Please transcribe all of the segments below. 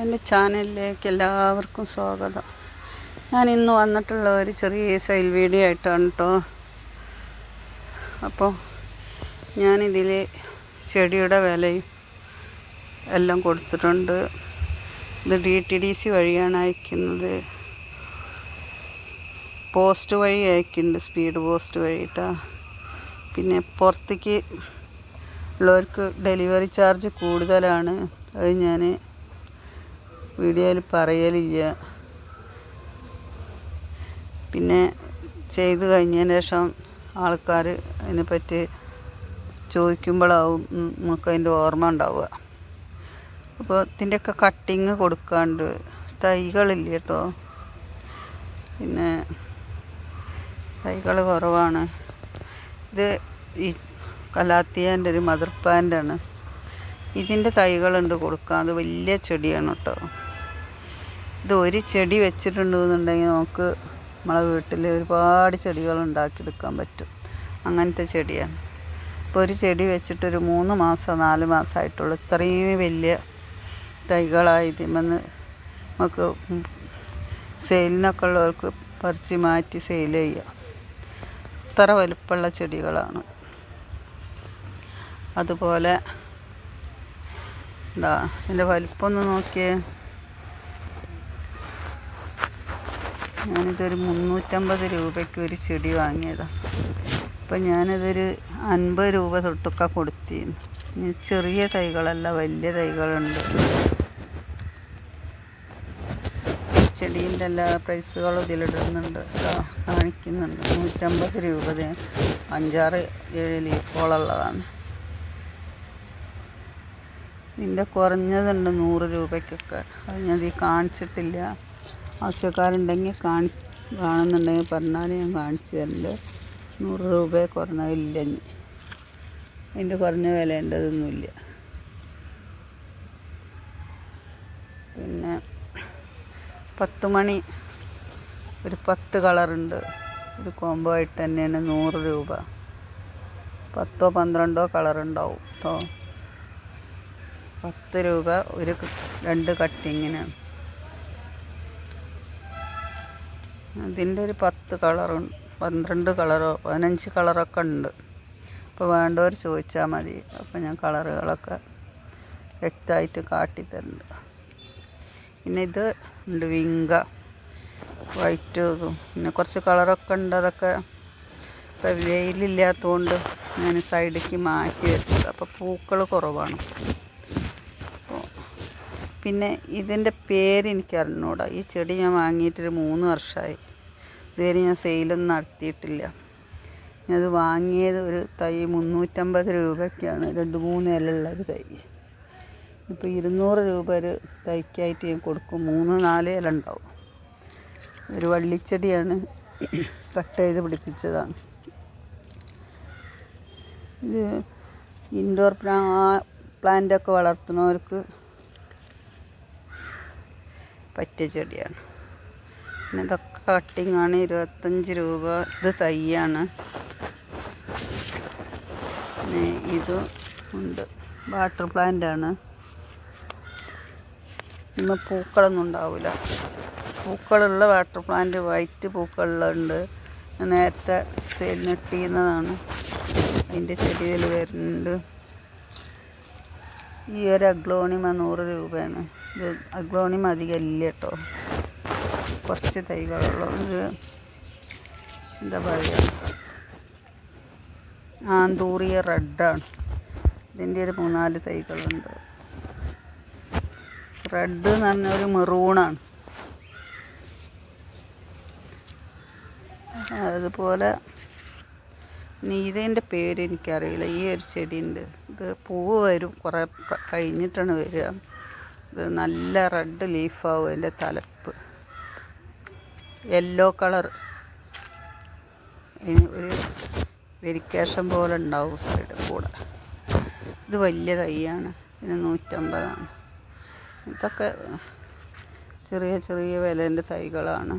എന്റെ ചാനലിലേക്ക് എല്ലാവർക്കും സ്വാഗതം. ഞാൻ ഇന്ന് വന്നിട്ടുള്ള ഒരു ചെറിയ സൈൽ വീഡിയോ ആയിട്ടാണ് കേട്ടോ അപ്പോൾ ഞാനിതിൽ ചെടിയുടെ വിലയും എല്ലാം കൊടുത്തിട്ടുണ്ട്. ഇത് ഡി ടി ഡി സി വഴിയാണ് അയക്കുന്നത്. പോസ്റ്റ് വഴി അയക്കുന്നുണ്ട് സ്പീഡ് പോസ്റ്റ് വഴിയിട്ടാ. പിന്നെ പുറത്തേക്ക് ഉള്ളവർക്ക് ഡെലിവറി ചാർജ് കൂടുതലാണ്. അത് ഞാൻ വീഡിയോയിൽ പറയലില്ല. പിന്നെ ചെയ്ത് കഴിഞ്ഞതിന് ശേഷം ആൾക്കാർ അതിനെപ്പറ്റി ചോദിക്കുമ്പോഴാവും നമുക്ക് അതിന്റെ ഓർമ്മ ഉണ്ടാവുക. അപ്പോൾ ഇതിന്റെയൊക്കെ കട്ടിങ് കൊടുക്കാണ്ട്. തൈകളില്ല കേട്ടോ പിന്നെ തൈകൾ കുറവാണ്. ഇത് ഈ കലാത്തിയാന്റെ ഒരു മദർ പ്ലാന്റാണ്. ഇതിന്റെ തൈകളുണ്ട് കൊടുക്കാൻ. അത് വലിയ ചെടിയാണ് കേട്ടോ. ഇത് ഒരു ചെടി വെച്ചിട്ടുണ്ടെന്നുണ്ടെങ്കിൽ നമുക്ക് നമ്മളെ വീട്ടിൽ ഒരുപാട് ചെടികൾ ഉണ്ടാക്കിയെടുക്കാൻ പറ്റും. അങ്ങനത്തെ ചെടിയാണ്. ഇപ്പോൾ ഒരു ചെടി വെച്ചിട്ടൊരു മൂന്ന് മാസം നാല് മാസമായിട്ടുള്ളൂ. ഇത്രയും വലിയ തൈകളായി ഇതിമെന്ന് നമുക്ക് സെയിലിനൊക്കെ ഉള്ളവർക്ക് പറിച്ച് മാറ്റി സെയിൽ ചെയ്യാം. ഇത്ര വലുപ്പമുള്ള ചെടികളാണ്. അതുപോലെ എന്താ ഇതിന്റെ വലിപ്പം ഒന്ന് നോക്കിയേ. ഞാനിതൊരു മുന്നൂറ്റമ്പത് രൂപയ്ക്ക് ഒരു ചെടി വാങ്ങിയതാണ് അപ്പം ഞാനിതൊരു അൻപത് രൂപ തൊട്ടൊക്കെ കൊടുത്തിരുന്നു. ചെറിയ തൈകളല്ല വലിയ തൈകളുണ്ട്. ചെടീന്റെ എല്ലാ പ്രൈസുകളും ഇതിലിടുന്നുണ്ട്. കാണിക്കുന്നുണ്ട്. നൂറ്റമ്പത് രൂപ അഞ്ചാറ് ഏഴ് ലീഫോളുള്ളതാണ് ഇതിന്റെ കുറഞ്ഞതുണ്ട് നൂറ് രൂപയ്ക്കൊക്കെ. അത് ഞാൻ ഈ കാണിച്ചിട്ടില്ല. ആവശ്യക്കാരുണ്ടെങ്കിൽ കാണി കാണുന്നുണ്ടെങ്കിൽ പറഞ്ഞാൽ ഞാൻ കാണിച്ചു തരുന്നുണ്ട് നൂറ് രൂപ കുറഞ്ഞതില്ല ഇനി. അതിന്റെ കുറഞ്ഞ വിലേന്റെതൊന്നുമില്ല പിന്നെ പത്ത് മണി. ഒരു പത്ത് കളറുണ്ട്. ഒരു കോംബോ ആയിട്ട് തന്നെയാണ് നൂറ് രൂപ. പത്തോ പന്ത്രണ്ടോ കളറുണ്ടാവും കേട്ടോ പത്ത് രൂപ ഒരു രണ്ട് കട്ടിങ്ങിന്. അതിന്റെ ഒരു പത്ത് കളറും പന്ത്രണ്ട് കളറോ പതിനഞ്ച് കളറൊക്കെ ഉണ്ട്. അപ്പോൾ വേണ്ടവർ ചോദിച്ചാൽ മതി. അപ്പോൾ ഞാൻ കളറുകളൊക്കെ വ്യക്തമായിട്ട് കാട്ടിത്തരുന്നുണ്ട്. പിന്നെ ഇത് ഉണ്ട് വിങ്ക വൈറ്റ് ഇതും പിന്നെ കുറച്ച് കളറൊക്കെ ഉണ്ട്. അതൊക്കെ ഇപ്പം വെയിലില്ലാത്തതുകൊണ്ട് ഞാൻ സൈഡിലേക്ക് മാറ്റി വെച്ചത്. അപ്പോൾ പൂക്കൾ കുറവാണ്. പിന്നെ ഇതിന്റെ പേര് എനിക്ക് അറിഞ്ഞൂടാ. ഈ ചെടി ഞാൻ വാങ്ങിയിട്ടൊരു മൂന്ന് വർഷമായി ഇതുവരെ ഞാൻ സെയിലൊന്നും നടത്തിയിട്ടില്ല. ഞാനത് വാങ്ങിയത് ഒരു തൈ മുന്നൂറ്റമ്പത് രൂപയ്ക്കാണ്. രണ്ട് മൂന്ന് ഇലയുള്ള ഒരു തൈ. ഇപ്പോൾ ഇരുന്നൂറ് രൂപ ഒരു തൈക്കായിട്ട് ഞാൻ കൊടുക്കും. മൂന്ന് നാല് ഇല ഉണ്ടാവും. ഒരു വള്ളിച്ചെടിയാണ് കട്ട് ചെയ്ത് പിടിപ്പിച്ചതാണ്. ഇത് ഇൻഡോർ പ്ലാ പ്ലാന്റൊക്കെ വളർത്തുന്നവർക്ക് പറ്റിയ ചെടിയാണ്. പിന്നെ ഇതൊക്കെ കട്ടിങ് ആണ്. ഇരുപത്തഞ്ച് രൂപ. ഇത് തൈയാണ്. പിന്നെ ഇത് ഉണ്ട്. വാട്ടർ പ്ലാന്റ് ആണ്. ഇന്ന് പൂക്കളൊന്നും ഉണ്ടാവില്ല പൂക്കളുള്ള വാട്ടർ പ്ലാന്റ് വൈറ്റ് പൂക്കളുണ്ട്. നേരത്തെ സെയിലിന് ഇട്ടിരുന്നതാണ് അതിന്റെ ചെടിയിൽ വരുന്നുണ്ട്. ഈ ഒരു അഗ്ലോണിമ നൂറ് രൂപയാണ്. ഇത് അഗ്ലോണിമ അധികം കേട്ടോ. കുറച്ച് തൈകളുള്ളൂ. ഇത് എന്താ പറയുക? ആന്തൂറിയ റെഡാണ്. ഇതിന്റെ ഒരു മൂന്നാൽ തൈകളുണ്ട്. റെഡ് എന്ന് പറഞ്ഞ ഒരു മെറൂണാണ്. അതുപോലെ ഇനി ഇതിന്റെ പേര് എനിക്കറിയില്ല. ഈ ഒരു ചെടിയുണ്ട്. ഇത് പൂവ് വരും. കുറേ കഴിഞ്ഞിട്ടാണ് വരിക. ഇത് നല്ല റെഡ് ലീഫാവും അതിന്റെ തലപ്പ്. യെല്ലോ കളർ ഒരു വെരിക്കേഷൻ പോലെ ഉണ്ടാവും സൈഡ് കൂടെ. ഇത് വലിയ തൈയാണ്. ഇതിന് നൂറ്റമ്പതാണ്. ഇതൊക്കെ ചെറിയ ചെറിയ വിലേന്റെ തൈകളാണ്.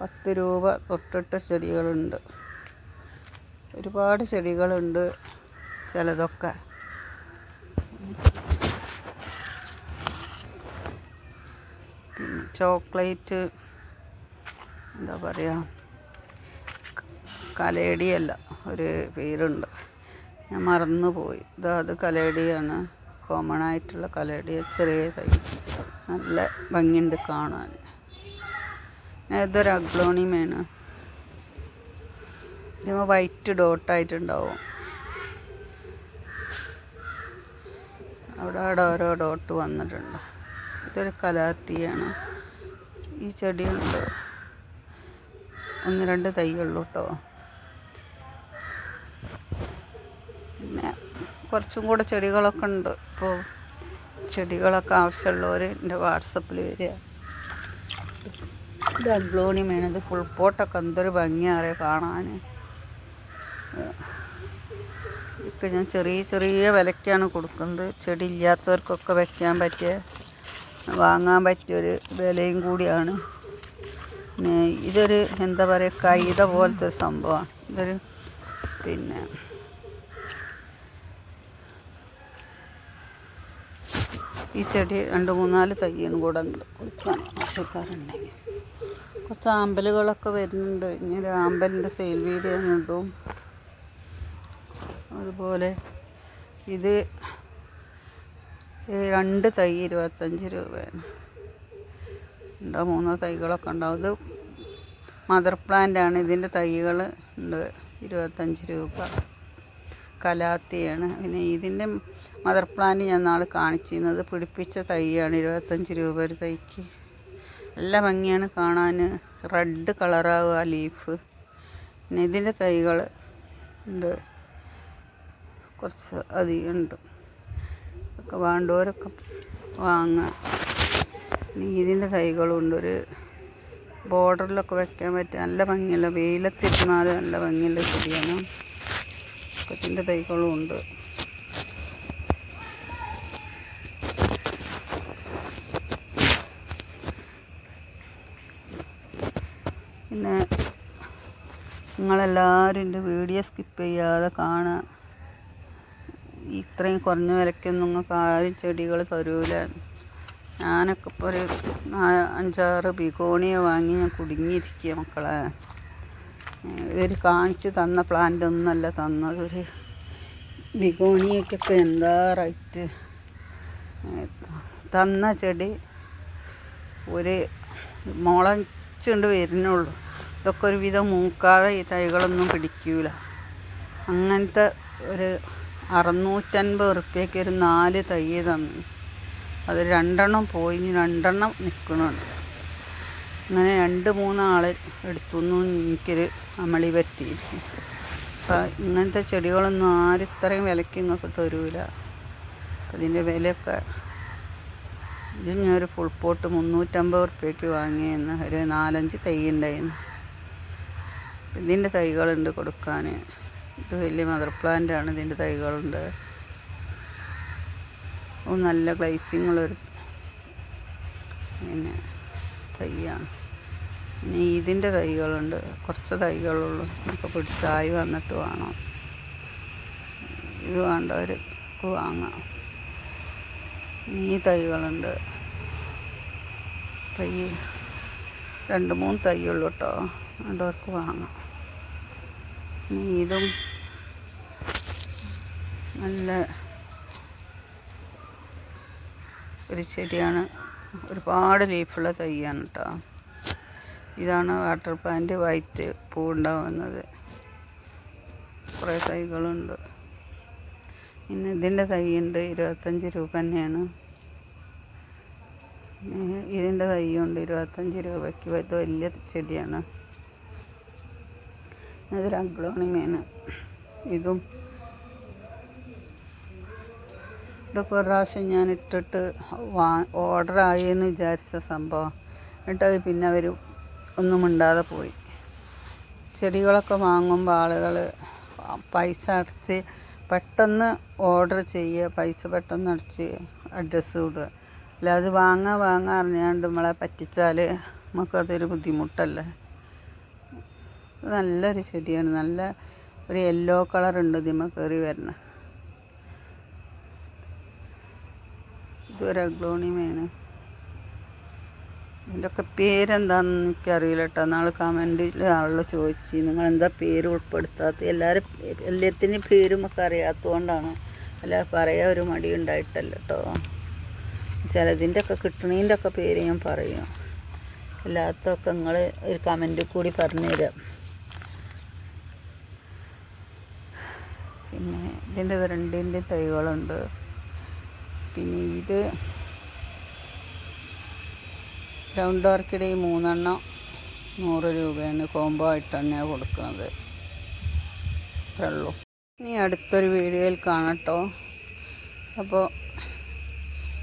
പത്ത് രൂപ തൊട്ടിട്ട ചെടികളുണ്ട്. ഒരുപാട് ചെടികളുണ്ട് ചിലതൊക്കെ. ചോക്ലേറ്റ് എന്താ പറയുക കലേടിയല്ല ഒരു പേരുണ്ട്. ഞാൻ മറന്നുപോയി. ഇത് അത് കലേടിയാണ്. കോമൺ ആയിട്ടുള്ള കലേടിയ ചെറിയ തൈ നല്ല ഭംഗിയുണ്ട് കാണാൻ. ഇതൊരു അഗ്ലോണിമയാണ്. ഇതിന് വൈറ്റ് ഡോട്ടായിട്ടുണ്ടാവും അവിടെ അവിടെ ഓരോ ഡോട്ട് വന്നിട്ടുണ്ട്. ഇതൊരു കലാത്തിയാണ്. ഈ ചെടിയുണ്ട് ഒന്ന് രണ്ട് തൈയുള്ളൂ കേട്ടോ. പിന്നെ കുറച്ചും കൂടെ ചെടികളൊക്കെ ഉണ്ട്. ഇപ്പോൾ ചെടികളൊക്കെ ആവശ്യമുള്ളവർ എന്റെ വാട്സപ്പിൽ വരിക. ഇത് അഗ്ലോണി ഇത് ഫുൾ പോട്ടൊക്കെ എന്തൊരു ഭംഗിയാറേ കാണാൻ ഇതൊക്കെ ഞാൻ ചെറിയ ചെറിയ വിലയ്ക്കാണ് കൊടുക്കുന്നത്. ചെടി ഇല്ലാത്തവർക്കൊക്കെ വയ്ക്കാൻ പറ്റിയ വാങ്ങാൻ പറ്റിയൊരു വിലയും കൂടിയാണ്. ഇതൊരു എന്താ പറയുക കൈത പോലത്തെ സംഭവമാണ്. ഇതൊരു പിന്നെ ഈ ചെടി രണ്ട് മൂന്നാൽ തയ്യനും കൂടെ കൊടുക്കാൻ ആവശ്യക്കാരുണ്ടെങ്കിൽ. കുറച്ച് ആമ്പലുകളൊക്കെ വരുന്നുണ്ട്. ഒരു ആമ്പലിന്റെ സെയിൽ വീഡിയോ ഇടും. അതുപോലെ ഇത് രണ്ട് തൈ ഇരുപത്തഞ്ച് രൂപയാണ്. ഉണ്ടോ മൂന്നോ തൈകളൊക്കെ ഉണ്ടാവും. ഇത് മദർ പ്ലാന്റ് ആണ് ഇതിന്റെ തൈകൾ ഉണ്ട്. ഇരുപത്തഞ്ച് രൂപ. കലാത്തിയാണ്. പിന്നെ ഇതിന്റെ മദർ പ്ലാന്റ് ഞാൻ നാളെ കാണിച്ചിരുന്നത് പിടിപ്പിച്ച തൈയാണ്. ഇരുപത്തഞ്ച് രൂപ ഒരു തൈക്ക്. നല്ല ഭംഗിയാണ് കാണാൻ റെഡ് കളറാവുക ആ ലീഫ്. പിന്നെ ഇതിന്റെ തൈകൾ ഉണ്ട്. കുറച്ച് അധികം ഉണ്ട്. ഒക്കെ വേണ്ടവരൊക്കെ വാങ്ങുക. ഇതിന്റെ തൈകളുണ്ട് ഒരു ബോർഡറിലൊക്കെ വെക്കാൻ പറ്റിയ നല്ല ഭംഗിയുള്ള വെയിലത്തിരുന്നാൽ നല്ല ഭംഗിയുള്ള ചെടിയാണ്. ഒക്കത്തിന്റെ തൈകളും ഉണ്ട്. പിന്നെ നിങ്ങളെല്ലാവരും എന്റെ വീഡിയോ സ്കിപ്പ് ചെയ്യാതെ കാണുക. ഇത്രയും കുറഞ്ഞ വിലയ്ക്കൊന്നും നിങ്ങൾക്ക് ആരും ചെടികൾ തരൂല. ഞാനൊക്കെ ഇപ്പോൾ ഒരു അഞ്ചാറ് ബിഗോണിയ വാങ്ങി ഞാൻ കുടുങ്ങിയിരിക്കുക മക്കളെ. ഇവർ കാണിച്ച് തന്ന പ്ലാന്റ് ഒന്നല്ല തന്നത്. ഒരു ബിഗോണിയക്കൊക്കെ എന്താ റൈറ്റ് തന്ന ചെടി ഒരു മുളച്ചുകൊണ്ട് വരുന്നുള്ളൂ. ഇതൊക്കെ ഒരുവിധം മൂക്കാതെ ഈ തൈകളൊന്നും പിടിക്കൂല. അങ്ങനത്തെ ഒരു അറുന്നൂറ്റൻപത് റുപ്യക്ക് ഒരു നാല് തയ്യ് തന്നു. അത് രണ്ടെണ്ണം പോയി ഇനി രണ്ടെണ്ണം നിൽക്കണുണ്ട്. അങ്ങനെ രണ്ട് മൂന്നാൾ എടുത്തൊന്നും എനിക്കൊരു അമളി പറ്റിയിരിക്കും അപ്പം ഇങ്ങനത്തെ ചെടികളൊന്നും ആരും ഇത്രയും വിലയ്ക്ക് നിങ്ങൾക്ക് തരൂല. അതിന്റെ വിലയൊക്കെ ഇത് ഞാൻ ഒരു ഫുൾ പോട്ട് മുന്നൂറ്റമ്പത് റുപ്യക്ക് വാങ്ങിയെന്ന് ഒരു നാലഞ്ച് തൈ ഉണ്ടായിരുന്നു. ഇതിന്റെ തൈകളുണ്ട് കൊടുക്കാൻ. ഇത് വലിയ മദർ പ്ലാന്റ് ആണ് ഇതിന്റെ തൈകളുണ്ട് നല്ല ഗ്ലേസിങ് ഉള്ളൊരു പിന്നെ തൈയാണ്. പിന്നെ ഇതിന്റെ തൈകളുണ്ട്. കുറച്ച് തൈകളുള്ളൂ. നമുക്ക് പിടിച്ചായി വന്നിട്ട് വേണം. ഇത് വേണ്ടവർക്ക് വാങ്ങാം ഈ തൈകളുണ്ട്. തൈ രണ്ട് മൂന്ന് തൈ ഉള്ളൂ കേട്ടോ വേണ്ടവർക്ക് വാങ്ങാം ഇതും നല്ല ഒരു ചെടിയാണ്. ഒരുപാട് ലീഫുള്ള തൈയാണ് കേട്ടോ ഇതാണ് വാട്ടർ പ്ലാന്റ് വൈറ്റ് പൂ ഉണ്ടാവുന്നത് കുറേ തൈകളുണ്ട്. പിന്നെ ഇതിന്റെ തൈയുണ്ട് ഇരുപത്തഞ്ച് രൂപ തന്നെയാണ്. ഇതിന്റെ തൈയുണ്ട് ഇരുപത്തഞ്ച് രൂപയ്ക്ക്. ഇത് വലിയ ചെടിയാണ്. ഇതൊരു അഗ്ലോണിമയാണ്. ഇതും ഇതൊക്കെ ഒരു പ്രാവശ്യം ഞാൻ ഇട്ടിട്ട് വാ ഓർഡർ ആയി എന്ന് വിചാരിച്ച സംഭവം. എന്നിട്ടത് പിന്നെ അവർ ഒന്നും മിണ്ടാതെ പോയി. ചെടികളൊക്കെ വാങ്ങുമ്പോൾ ആളുകൾ പൈസ അടച്ച് പെട്ടെന്ന് ഓർഡർ ചെയ്യുക പൈസ പെട്ടെന്ന് അടച്ച് അഡ്രസ്സ് വിടുക. അല്ല അത് വാങ്ങാൻ വാങ്ങാൻ അറിഞ്ഞാണ്ട് നമ്മളെ പറ്റിച്ചാൽ നമുക്കതൊരു ബുദ്ധിമുട്ടല്ലേ? നല്ലൊരു ചെടിയാണ്. നല്ല ഒരു യെല്ലോ കളറുണ്ട് ഇതിമ്മ കയറി വരുന്നത്. ഇതൊരു അഗ്ലോണിമയാണ് ഇതിന്റെയൊക്കെ പേരെന്താണെന്ന് എനിക്കറിയില്ല കേട്ടോ നാളെ കമന്റിൽ ആളുകൾ ചോദിച്ചു നിങ്ങൾ എന്താ പേര് ഉൾപ്പെടുത്താത്ത എല്ലാവരും എല്ലാത്തിന്റെയും പേരും ഒക്കെ അറിയാത്തതുകൊണ്ടാണ് അല്ല പറയാൻ ഒരു മടി ഉണ്ടായിട്ടല്ല കേട്ടോ ചിലതിന്റെ ഒക്കെ കിട്ടണതിന്റെ ഒക്കെ പേര് ഞാൻ പറയും. അല്ലാത്തൊക്കെ നിങ്ങൾ ഒരു കമന്റിൽ കൂടി പറഞ്ഞു തരാം പിന്നെ ഇതിന്റെ വരണ്ടിന്റെ തൈകളുണ്ട്. പിന്നെ ഇത് റൗണ്ട് ഓർക്കിഡ് ഈ മൂന്നെണ്ണം നൂറ് രൂപയാണ് കോംബോ ആയിട്ടാണ് ഞാൻ കൊടുക്കുന്നത്. ഉള്ളൂ. ഇനി അടുത്തൊരു വീഡിയോയിൽ കാണട്ടോ. അപ്പോൾ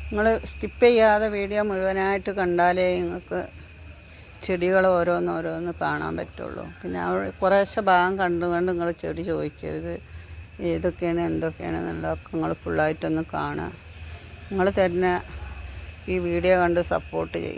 നിങ്ങൾ സ്കിപ്പ് ചെയ്യാതെ വീഡിയോ മുഴുവനായിട്ട് കണ്ടാലേ നിങ്ങൾക്ക് ചെടികൾ ഓരോന്നോരോന്ന് കാണാൻ പറ്റുള്ളൂ. പിന്നെ അവിടെ കുറേശ്ശെ ഭാഗം കണ്ടുകൊണ്ട് നിങ്ങൾ ചെടി ചോദിക്കരുത്. ഏതൊക്കെയാണ് എന്തൊക്കെയാണ് എന്നുള്ളതൊക്കെ നിങ്ങൾ ഫുള്ളായിട്ടൊന്ന് കാണുക. നിങ്ങൾ തരുന്ന ഈ വീഡിയോ കണ്ട് സപ്പോർട്ട് ചെയ്യും.